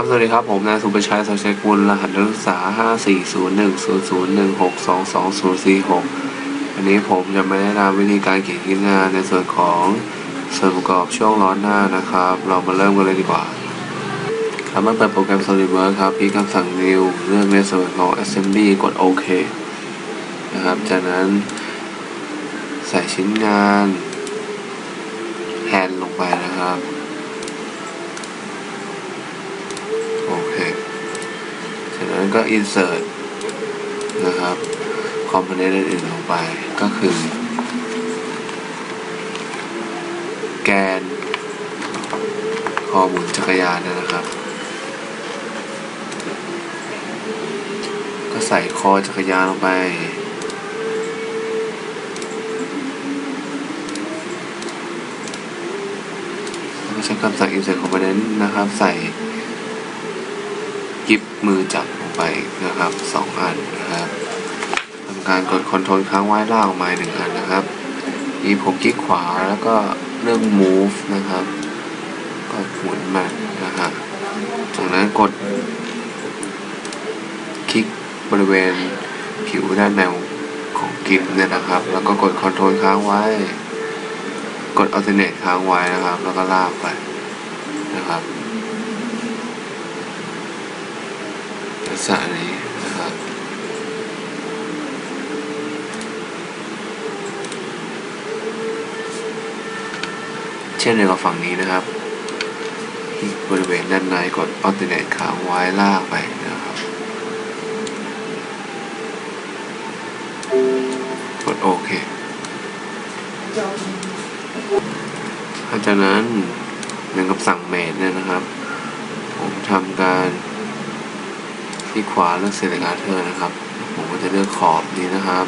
ครับ สวัสดีครับ ผมนายสุประชัยสัจชัยกุลรหัสนักศึกษา 5401001622046วันนี้ผมจะมาแนะนำวิธีการเขียนคิดงานในส่วนของส่วนประกอบช่วงล้อนหน้านะครับ เรามาเริ่มกันเลยดีกว่า ครับเมื่อเปิดโปรแกรม SolidWorks ครับคลิกคำสั่ง New เลือกในส่วนของ Assembly กดโอเคนะครับ จากนั้นใส่ชิ้นงานแฮนลงไปนะครับ โอเค จา ก็ insert นะครับ component อื่นๆลงไปก็คือ แกนคอหมุนจักรยานนะครับ ก็ใส่คอจักรยานลงไปใช้คำสั่ง insert component นะครับ ใส่กิบมือจับ ไปนะครับสองอันนะครับทำการกดคอนโทรลค้างไว้ลากออกมาหนึ่งอันนะครับนี่ผมคลิกขวาแล้วก็เลือก move นะครับ ก็หมุนมันนะครับจากนั้นกด คลิกบริเวณผิวด้านในของกิฟเนี่ยนะครับ แล้วก็กดคอนโทรลค้างไว้ กด alternate ค้างไว้นะครับ แล้วก็ลากไปนะครับ ลัก ษะนี้นะครับ เช่นเดียวกับฝั่งนี้นะครับ บริเวณด้านในกด alternate ค้างไว้ลากไปนะครับ กดโอเคหลังจากนั้นหนึ่งกับสั่งเมดเนี่ยนะครับ ผมทำการ ที่ขวาเลือก select arter นะครับ ผมก็จะเลือกขอบนี้นะครับ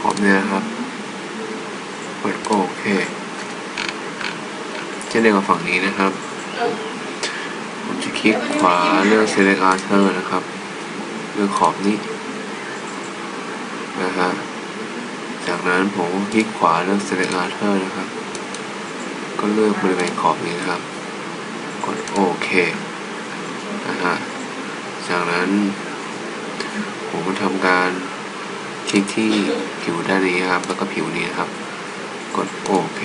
ขอบนี้นะครับกดโอเคเช่นเดียวกับฝั่งนี้นะครับ ผมจะคลิกขวาเลือก select arter นะครับ เลือกขอบนี้นะฮะจากนั้นผมก็คลิกขวาเลือก select arter นะครับ ก็เลือกบริเวณขอบนี้นะครับ กดโอเค นั้น ผมก็ทำการคลิกที่ผิวด้านนี้ครับ แล้วก็ผิวนี้ครับ กดโอเค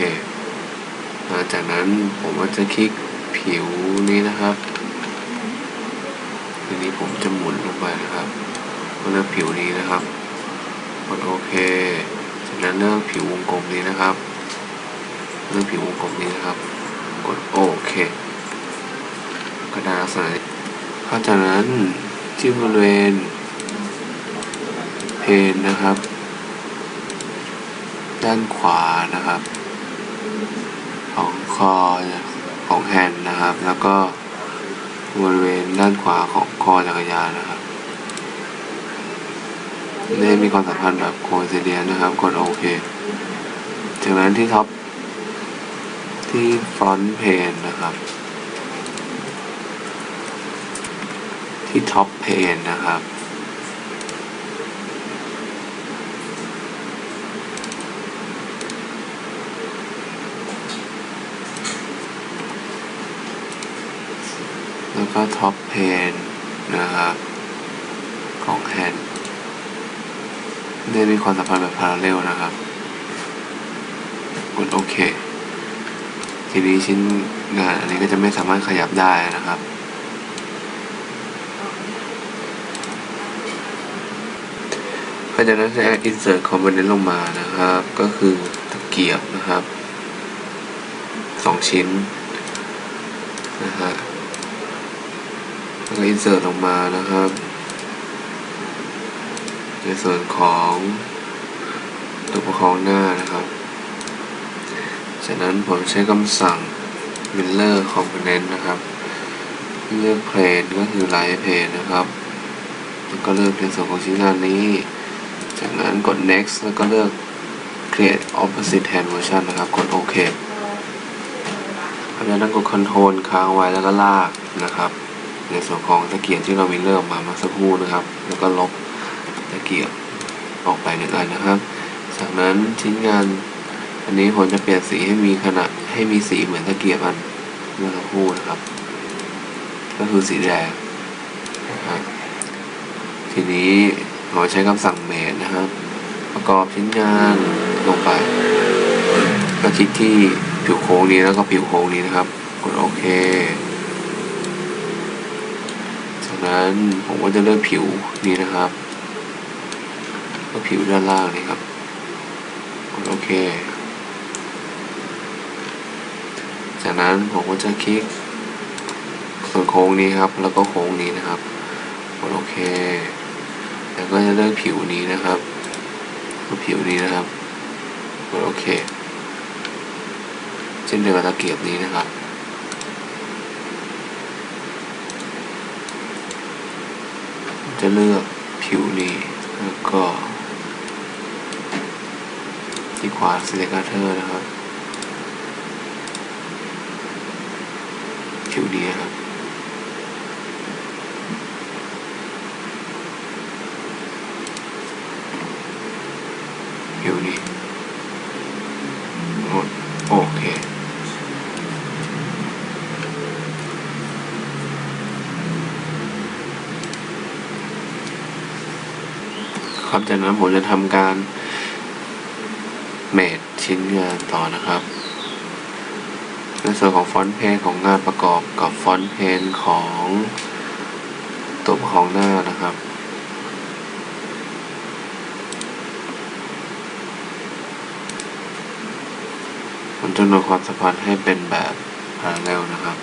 หลังจากนั้นผมก็จะคลิกผิวนี้นะครับทีนี้ผมจะหมุนลงไปนะครับเลือกผิวนี้นะครับ กดโอเคจากนั้นเลือกผิววงกลมนี้นะครับ เลือกผิววงกลมนี้นะครับ กดโอเคก็ได้ลักษณะนี้หลังจากนั้น ที่บริเวณเพนนะครับ ด้านขวานะครับ ของคอของแฮนด์นะครับ แล้วก็บริเวณด้านขวาของคอจักรยานนะครับนี่มีความสัมพันธ์แบบโคเซเดียนนะครับ กดโอเค จากนั้นที่ท็อปที่ฟรอนต์เพนนะครับ ที่ท็อปเพนนะครับ แล้วก็ท็อปเพนนะครับของแฮนด์ได้มีความสัมพันธ์แบบพาราเรลนะครับ กดโอเค ทีนี้ชิ้นงานอันนี้ก็จะไม่สามารถขยับได้นะครับ จากนั้นจะ insert component ลงมานะครับ ก็คือตะเกียบนะครับสองชิ้นนะฮะแล้วก็ insert ลงมานะครับ ในส่วนของตัวประคองหน้านะครับจากนั้นผมใช้คำสั่ง Miller Component นะครับ เลือก Plane ก็คือ Light Plane นะครับแล้วก็เลือกในส่วนของชิ้นงานนี้ จากนั้นกด next แล้วก็เลือก create opposite hand version นะครับ กดโอเคหลังจากนั้นกด control ค้างไว้แล้วก็ลากนะครับ ในส่วนของตะเกียบที่เรามีเลือกมาเมื่อสักครู่นะครับ แล้วก็ลบตะเกียบออกไปหนึ่งอันนะครับ จากนั้นชิ้นงานอันนี้ผมจะเปลี่ยนสีให้มีขนาดให้มีสีเหมือนตะเกียบอันเมื่อสักครู่นะครับ ก็คือสีแดงนะทีนี้ เราใช้คำสั่งเมนนะครับ ประกอบชิ้นงานลงไป ก็คลิกที่ผิวโค้งนี้แล้วก็ผิวโค้งนี้นะครับ กดโอเค จากนั้นผมก็จะเลือกผิวนี้นะครับ ก็ผิวด้านล่างนี่ครับ กดโอเค จากนั้นผมก็จะคลิกส่วนโค้งนี้ครับ แล้วก็โค้งนี้นะครับ กดโอเค แล้วก็จะเลือกผิวนี้นะครับ ผิวนี้นะครับกดโอเคเช่นเดียวกับตะเกียบนี้นะครับจะเลือกผิวนี้แล้วก็ที่ขวา Selecator นะครับ ผิวนี้ครับ ผิวนี้กดโอเค ครับจากนั้นผมจะทำการเมดชิ้นงานต่อนะครับ ในส่วนของฟอนต์เพนของงานประกอบกับฟอนต์เพนของตัวประคองหน้านะครับผมจะนำความสัมพันธ์ให้เป็นแบบพาราเรลนะครับ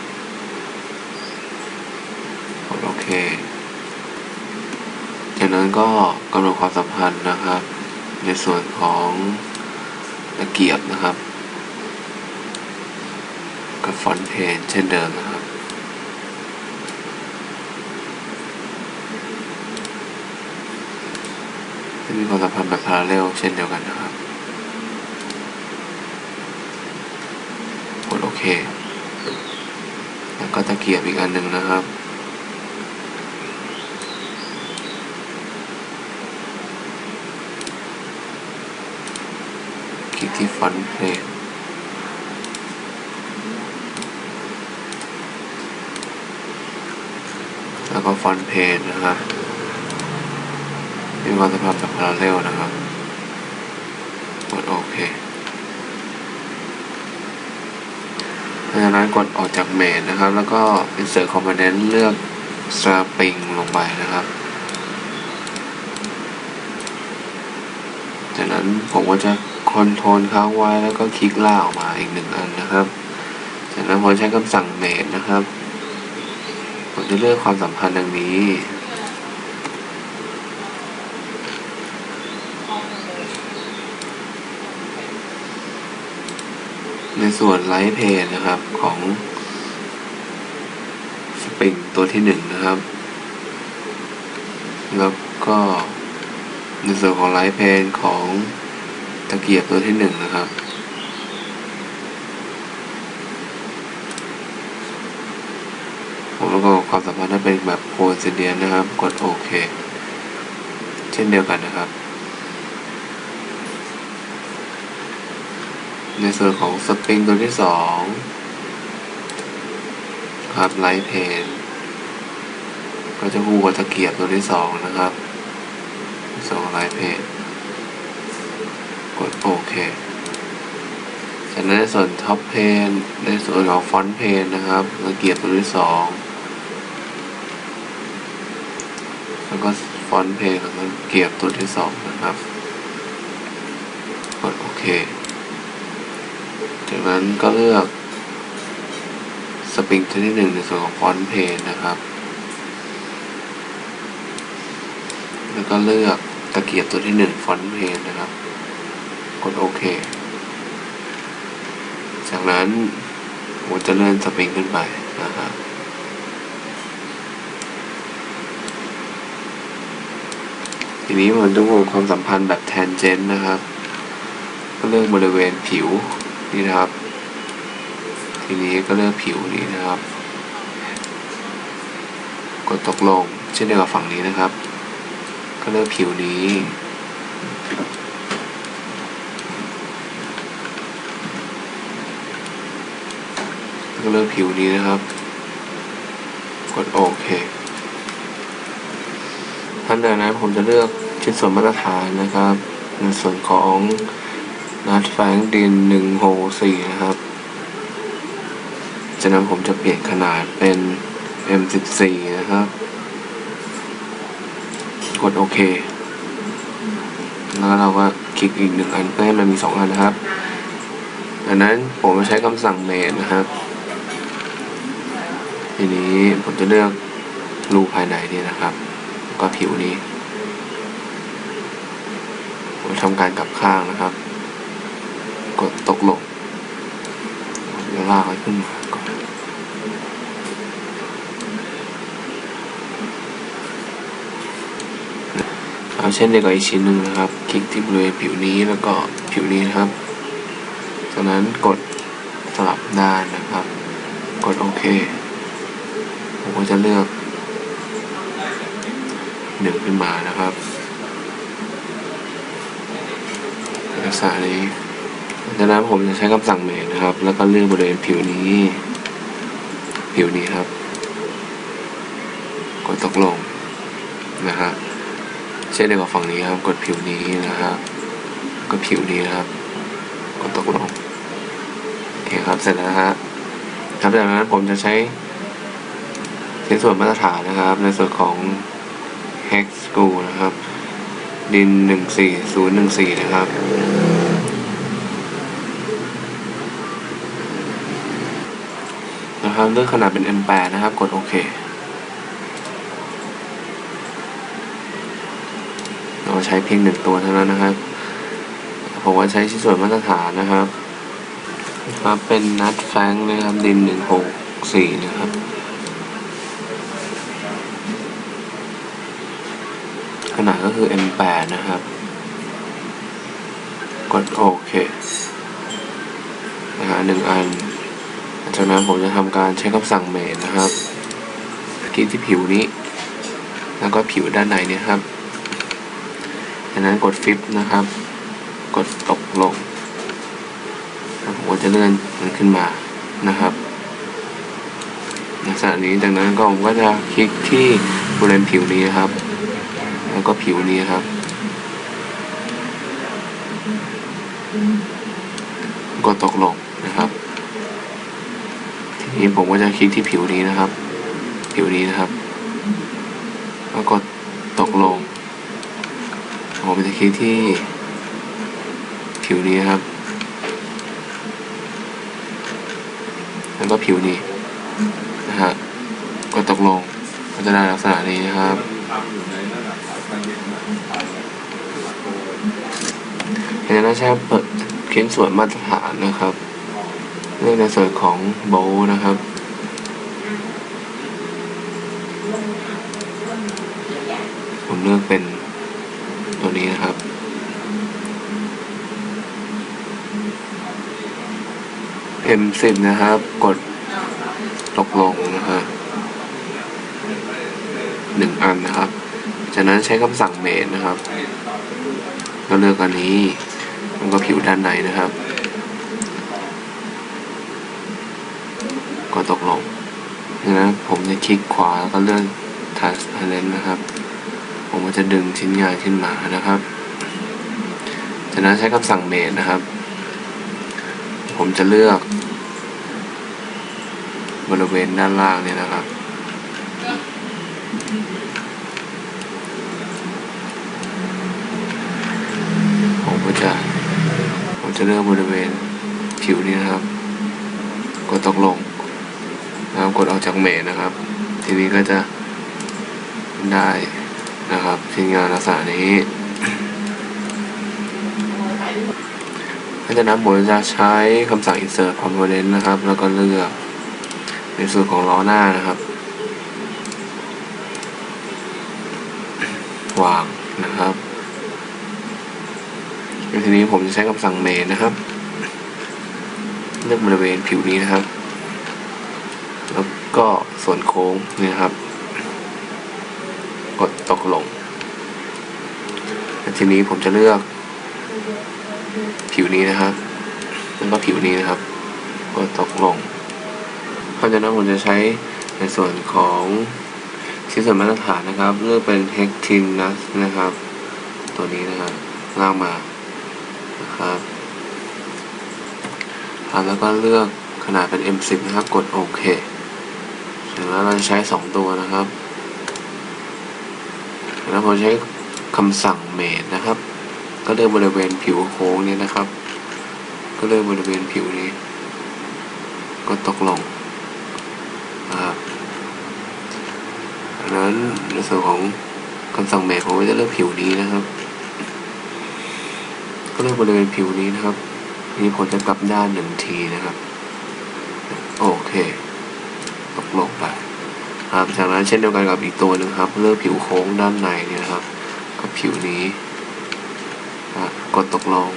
กดโอเค จากนั้นก็กำหนดความสัมพันธ์นะครับ ในส่วนของตะเกียบนะครับ กับฟอนเพนเช่นเดิมนะครับจะมีความสัมพันธ์แบบพาราเรลเช่นเดียวกันนะครับกดโอเค แล้วก็ตะเกียบอีกอันหนึ่งนะครับ ลิกที่ฟอนต์เพลงแล้วก็ฟอนต์เพจนะครับมีความสัมพันธ์แบบพาราเรลนะครับกดโอเคหลังจากนั้นกดออกจากเมนนะครับ แล้วก็ insert component เลือก string ลงไปนะครับ จากนั้นผมก็จะ คอนโทรลค้างไว้แล้วก็คลิกล่าออกมาอีกหนึ่งอันนะครับ จากนั้นผมใช้คำสั่งเมนนะครับผมจะเลือกความสัมพันธ์ดังนี้ ในส่วนไลท์เพนนะครับของสปริงตัวที่หนึ่งนะครับ แล้วก็ในส่วนของไลท์เพนของ ตะเกียบตัวที่หนึ่งนะครับ ผมแล้วก็ความสัมพันธ์ให้เป็นแบบโคเซเดียนนะครับ กดโอเค เช่นเดียวกันนะครับ ในส่วนของสปริงตัวที่สองครับไลท์เพนก็จะคู่กับตะเกียบตัวที่สองนะครับสองไลท์เพน กดโอเค จากนั้นในส่วนท็อปเพนในส่วนของฟอนต์เพนนะครับตะเกียบตัวที่สองแล้วก็ฟอนต์เพนแล้วก็เกียบตัวที่สองนะครับ กดโอเค จากนั้นก็เลือกสปริงตัวที่หนึ่งในส่วนของฟอนต์เพนนะครับ แล้วก็เลือกตะเกียบตัวที่หนึ่งฟอนต์เพนนะครับ กดโอเค จากนั้นผมจะเลื่อนสปริงขึ้นไปนะครับทีนี้มันต้องวงความสัมพันธ์แบบแทนเจนนะครับ ก็เลือกบริเวณผิวนี่นะครับ ทีนี้ก็เลือกผิวนี้นะครับ กดตกลงเช่นเดียวกับฝั่งนี้นะครับ ก็เลือกผิวนี้ ก็เลือกผิวนี้นะครับ กดโอเคขั้นตอนนั้นผมจะเลือกชิ้นส่วนมาตรฐานนะครับ ในส่วนของนัดแฝงดินหนึ่งโหสี่นะครับ จากนั้นผมจะเปลี่ยนขนาดเป็น M14 นะครับ กดโอเค แล้วเราก็คลิกอีกหนึ่งอันเพื่อให้มันมีสองอันนะครับดังนั้นผมจะใช้คำสั่งเมนนะครับ ทีนี้ผมจะเลือกรูภายในนี่นะครับ ก็ผิวนี้ ผมทำการกลับข้างนะครับ กดตกลงผมจะลากไว้ขึ้นมาก่อนเอาเช่นเดียวกับอีกชิ้นหนึ่งนะครับ คลิกที่บริเวณผิวนี้แล้วก็ผิวนี้นะครับ จากนั้นกดสลับด้านนะครับ กดโอเค ผมก็จะเลือกหนึ่งขึ้นมานะครับลักษณะนี้จากนั้นผมจะใช้คำสั่งเมนนะครับ แล้วก็เลือกบริเวณผิวนี้ ผิวนี้ครับ กดตกลงนะครับเช่นเดียวกับฝั่งนี้ครับ กดผิวนี้นะครับก็ผิวนี้นะครับ กดตกลงโอเคครับเสร็จแล้วฮะครับจากนั้นผมจะใช้ ชิ้นส่วนมาตรฐานนะครับ ในส่วนของ hex screw นะครับ ดินหนึ่งสี่ศูนะครับ นะครับเลือกขนาดเป็น M8 นะครับ กดโอเคเราใช้เพียงหนึ่งตัวเท่านั้นนะครับ ผมว่าใช้ชิ้นส่วนมาตรฐานนะครับ ครับเป็นนัดแฟงนะครับ ดินหนึ่งหกสี่นะครับ นาดก็คือ M8 นะครับ กดโอเคนะฮะหนึ่งอัน จากนั้นผมจะทำการใช้คำสั่งเมนนะครับคลิกที่ผิวนี้ แล้วก็ผิวด้านในเนี่ยครับจากนั้นกดฟิปนะครับ กดตกลงผมก็จะเลื่อนมันขึ้นมานะครับลักษณะนี้จากนั้นก็ผมก็จะคลิกที่บริเวณผิวนี้นะครับ แล้วก็ผิวนี้ครับกดตกลงนะครับ ทีนี้ผมก็จะคลิกที่ผิวนี้นะครับ ผิวนี้นะครับ แล้วกดตกลงผมจะคลิกที่ผิวนี้ครับ แล้วก็ผิวนี้นะฮะกดตกลงก็จะได้ลักษณะนี้นะครับ เห็นนใช้เปิดเขียนส่วนมาตรฐานนะครับเลือกในส่วนของโบว์นะครับ ผมเลือกเป็นตัวนี้นะครับ M10 นะครับ กดตกลงนะครับหนึ่งอันนะครับ จากนั้นใช้คำสั่งเมนนะครับ ก็เลือกอันนี้ มันก็ผิวด้านในนะครับ ก็ตกลงดังนั้นผมจะคลิกขวาแล้วก็เลื่อน transparent นะครับ ผมก็จะดึงชิ้นงานขึ้นมานะครับ จากนั้นใช้คำสั่งเมนนะครับ ผมจะเลือก บริเวณด้านล่างเนี่ยนะครับผมก็จะ ผมจะเลือกบริเวณผิวนี้นะครับ กดตกลงนะครับกดออกจากเมนนะครับ ทีนี้ก็จะได้นะครับชิ้นงานลักษณะนี้เพราะฉะนั้นผมจะใช้คำสั่ง insert component นะครับ แล้วก็เลือกในส่วนของล้อหน้านะครับ วางนะครับแล้วทีนี้ ผมจะใช้คำสั่ง main นะครับ เลือกบริเวณผิวนี้นะครับ แล้วก็ส่วนโค้งนี่นะครับ กดตกลงทีนี้ผมจะเลือก ผิวนี้นะครับ แล้วก็ผิวนี้นะครับ กดตกลงเพราะฉะนั้นผมจะใช้ในส่วนของชิ้นส่วนมาตรฐานนะครับ เลือกเป็น h e x t i n u s นะครับ ตัวนี้นะครับลากมา นะครับครับแล้วก็เลือกขนาดเป็น M10 นะครับ กดโอเคเสร็จแล้วเราจะใช้ 2 ตัวนะครับ แล้วผมใช้คำสั่งเมดนะครับ ก็เลือกบริเวณผิวโค้งนี้นะครับ ก็เลือกบริเวณผิวนี้ ก็ตกลงนะครับดังนั้นในส่วนของคำสั่งเมดผมก็จะเลือกผิวนี้นะครับ เลือกบริเวณผิวนี้นะครับนี้ผมจะกลับด้านหนึ่งทีนะครับ โอเคตกลงไปครับจากนั้นเช่นเดียวกันกับอีกตัวหนึ่งครับ เลือกผิวโค้งด้านในนี่นะครับ กับผิวนี้กดตกลง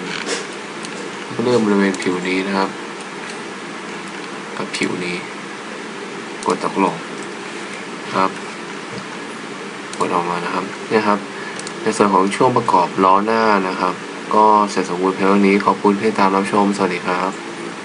ก็เลือกบริเวณผิวนี้นะครับ กับผิวนี้ กดตกลงครับ กดออกมานะครับเนี่ยครับ ในส่วนของช่วงประกอบล้อหน้านะครับ ก็เสร็จสมบูรณ์เพียงเท่านี้ขอบคุณที่ตามรับชม สวัสดีครับ